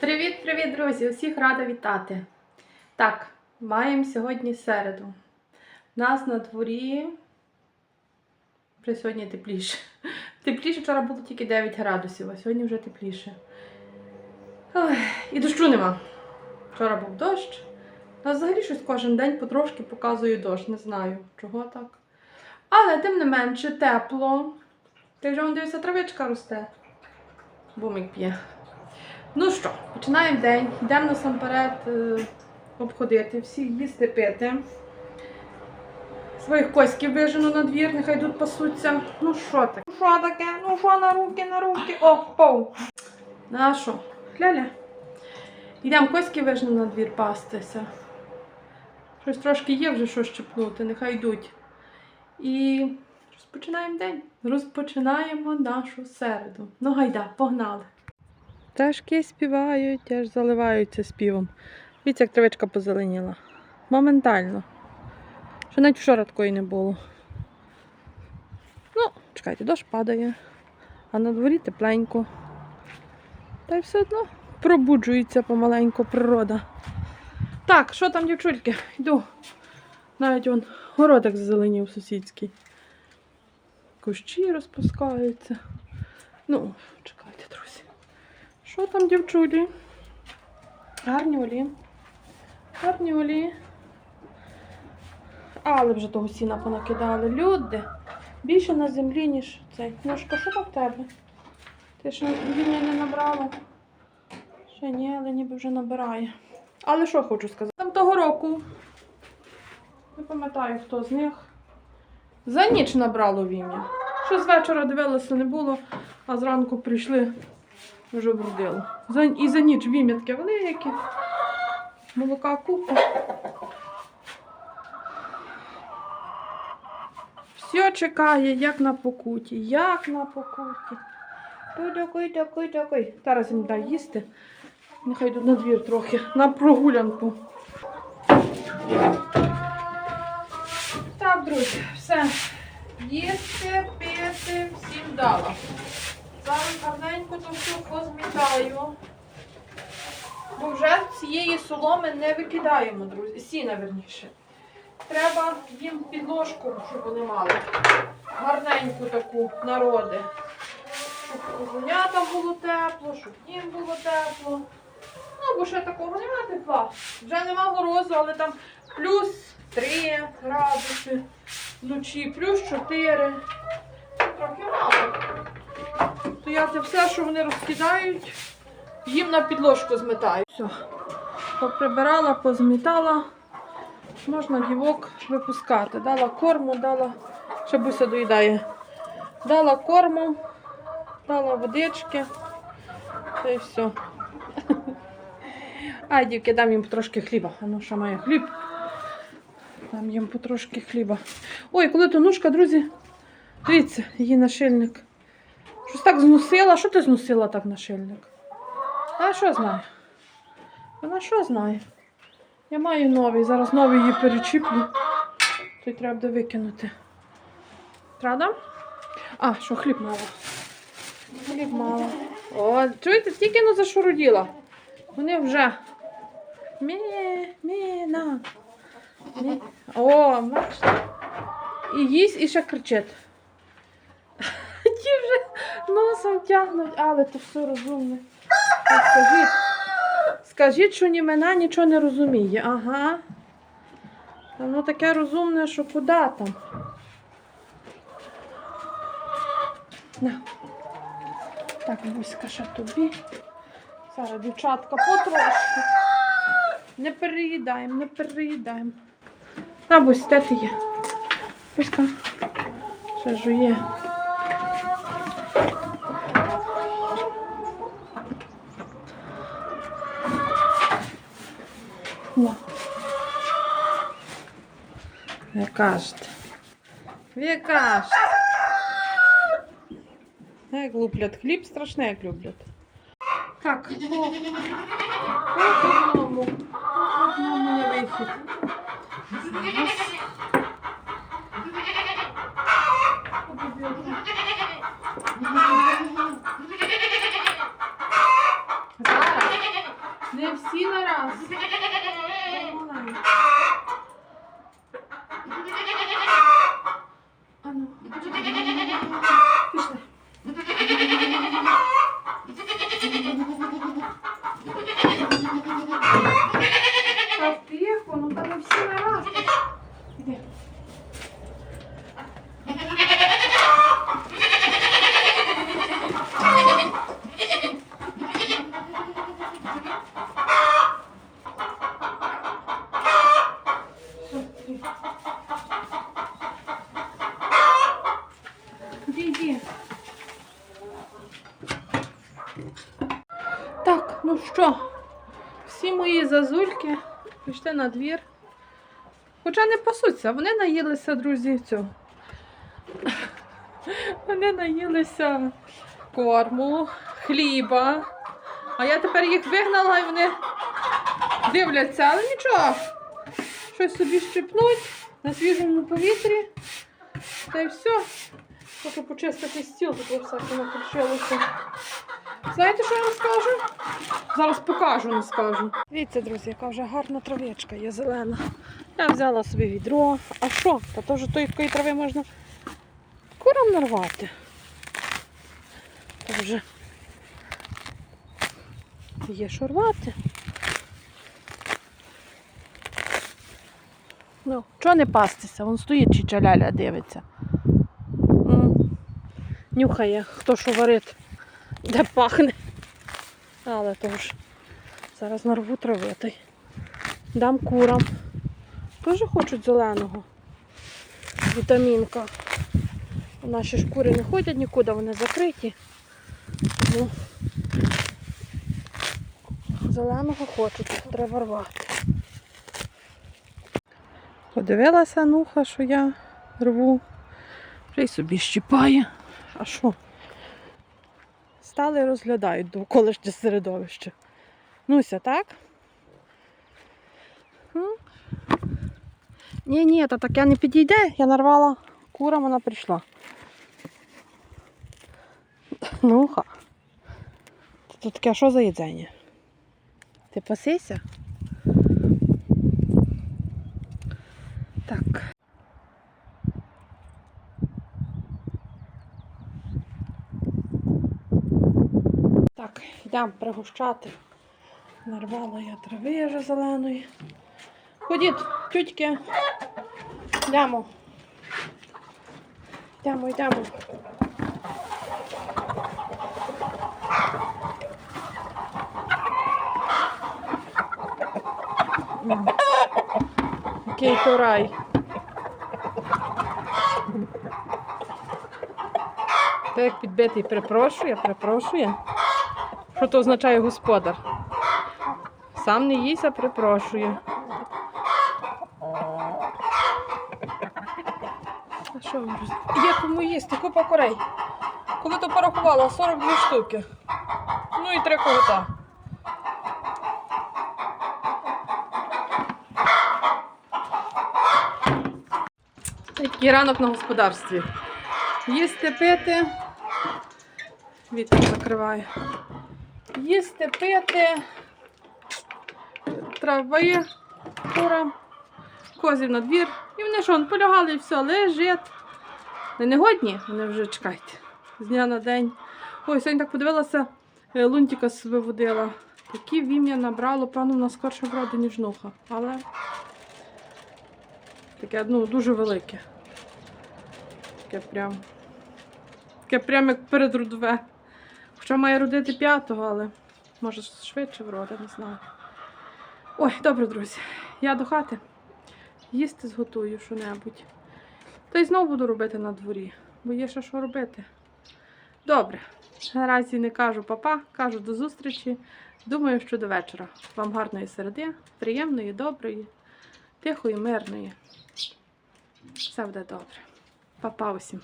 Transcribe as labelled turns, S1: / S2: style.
S1: Привіт-привіт, друзі! Усіх рада вітати. Так, маємо сьогодні середу. У нас на дворі вже сьогодні тепліше. Тепліше вчора було тільки 9 градусів, а сьогодні вже тепліше. Ой, і дощу нема. Вчора був дощ. У нас взагалі щось кожен день потрошки показує дощ. Не знаю, чого так. Але тим не менше тепло. Ти вже вон, дивися, травичка росте. Бумик п'є. Ну що, починаємо день. Йдемо насамперед е, обходити, всіх їсти пити. Своїх коськів вижену на двір, нехай тут пасуться. Ну що таке? Ну що таке? Ну що на руки, на руки? О, пов. На що? Ляля. Йдемо коськів вижену на двір пастися. Щось трошки є вже що щепнути, нехай йдуть. І розпочинаємо день. Розпочинаємо нашу середу. Ну гайда, погнали. Пташки співають, аж заливаються співом. Дивіться, як травичка позеленіла. Моментально. Що навіть вчора такої не було. Ну, чекайте, дощ падає, а на дворі тепленько. Та й все одно пробуджується помаленьку природа. Так, що там, дівчульки? Йду. Навіть вон городик зеленів сусідський. Кущі розпускаються. Ну, чекайте. Що там, дівчулі? Гарнюлі. Гарнюлі. Але вже того сіна понакидали. Люди. Більше на землі, ніж цей. Ножка, що там в тебе? Ти ще вільня не набрала? Ще ні, але ніби вже набирає. Але що хочу сказати? Там того року. Не пам'ятаю, хто з них. За ніч набрало вім'я. Що з вечора дивилося, не було, а зранку прийшли. Вже вродило. За, і за ніч вім'я таке велике. Молока купа. Все чекає, як на покуті, як на покуті. Ой, такий, такий, такий. Зараз їм дай їсти. Нехай йдуть на двір трохи, на прогулянку. Так, друзі, все. Їсти, пити, всім дала. Зараз гарненько то все позмітаю. Бо вже цієї соломи не викидаємо, друзі. Сіна верніше. Треба їм підложку, щоб вони мали. Гарненьку таку народи. Щоб козунятам було тепло, щоб їм було тепло. Ну, бо ще такого немає тепла. Вже нема морозу, але там плюс 3 градуси вночі, плюс 4. Трохи мало. То я це все, що вони розкидають, їм на підложку зметаю. Все. Поприбирала, позмітала. Можна дівок випускати. Дала корму, дала, ще буся доїдає. Дала корму, дала водички. Та й все. А, дівки, дам їм трошки хліба. Ну, що має хліб. Дам їм потрошки хліба. Ой, коли то ножка, друзі, дивіться, її нашильник. Щось так зносила. Що ти зносила так нашильник? А що знає? Вона що знає? Я маю новий, зараз новий її перечіплю. Той треба буде викинути. Правда? А, що хліб мало. Хліб мало. О, чуєте, тільки ну зашуруділа. Вони вже. Мі, мі, на. Мі. О, бачите. І їсть, і ще кричить. Носом тягнуть, але то все розумне. Скажіть, скажіть, що ні мене нічого не розуміє. Ага. Воно таке розумне, що куди там. На. Так, Буська, ще тобі. Зараз, дівчатка, потрошки. Не переїдаємо, не переїдаємо. На, Бусь, де ти є? Буська. Ще жує. На. Ви кажете. Ви кажете. Як луплять хліб, страшне, як люблять. Так, ну, одному. Одному не вихід. Ну що, всі мої зазульки пішли на двір. Хоча не пасуться, вони наїлися, друзі, цього. Вони наїлися корму, хліба. А я тепер їх вигнала і вони дивляться, але нічого. Щось собі щепнуть на свіжому повітрі. Та й все. Поки почистити стіл, тут всяке накричилося. Знаєте, що я вам скажу? Зараз покажу, не скажу. Дивіться, друзі, яка вже гарна травичка є зелена. Я взяла собі відро. А що? Та вже тої такої трави можна курам нарвати. То вже є що рвати. Ну, чого не пастися? Вон стоїть чичаляля дивиться. М. Нюхає, хто що варить, де пахне. Але то ж зараз нарву трави та й дам курам. Теж хочуть зеленого. Вітамінка. Наші ж кури не ходять нікуди, вони закриті. Тому зеленого хочуть, треба рвати. Подивилася нуха, що я рву. Вже й собі щіпає. А що? Стали розглядають довколишнє середовище. Нуся, так? Ні, ні, та таке не підійде. Я нарвала кура, вона прийшла. Нуха. Тут таке що за їдзення? Ти пасися? Так. Так, йдемо пригощати. Нарвала я трави вже зеленої. Ходіть, тютьки. Йдемо. Йдемо, йдемо. Який то рай. Та як підбитий припрошує, припрошує. Що то означає господар? Сам не їсть, а припрошує. А що Є кому їсти, купа курей. Коли то порахувала, 42 штуки. Ну і три кота. Такий ранок на господарстві. Їсти пити. Вітер закриває. Їсти пити. Трави, курам, козів на двір. І вони що, полягали і все, лежать. Не негодні, вони вже чекайте. З дня на день. Ой, сьогодні так подивилася, е, лунтика собі водила. Такі вім'я набрало, певно, вона скорше вроде, ніж нуха. Але таке ну, дуже велике. Таке прям. Таке прям як передрудове. Хоча має родити п'ятого, але може швидше вроде, не знаю. Ой, добре, друзі. Я до хати. Їсти зготую що-небудь. Та й знову буду робити на дворі, бо є ще що робити. Добре. Наразі не кажу папа, кажу до зустрічі. Думаю, що до вечора. Вам гарної середи, приємної, доброї, тихої, мирної. Все буде добре. Папа усім.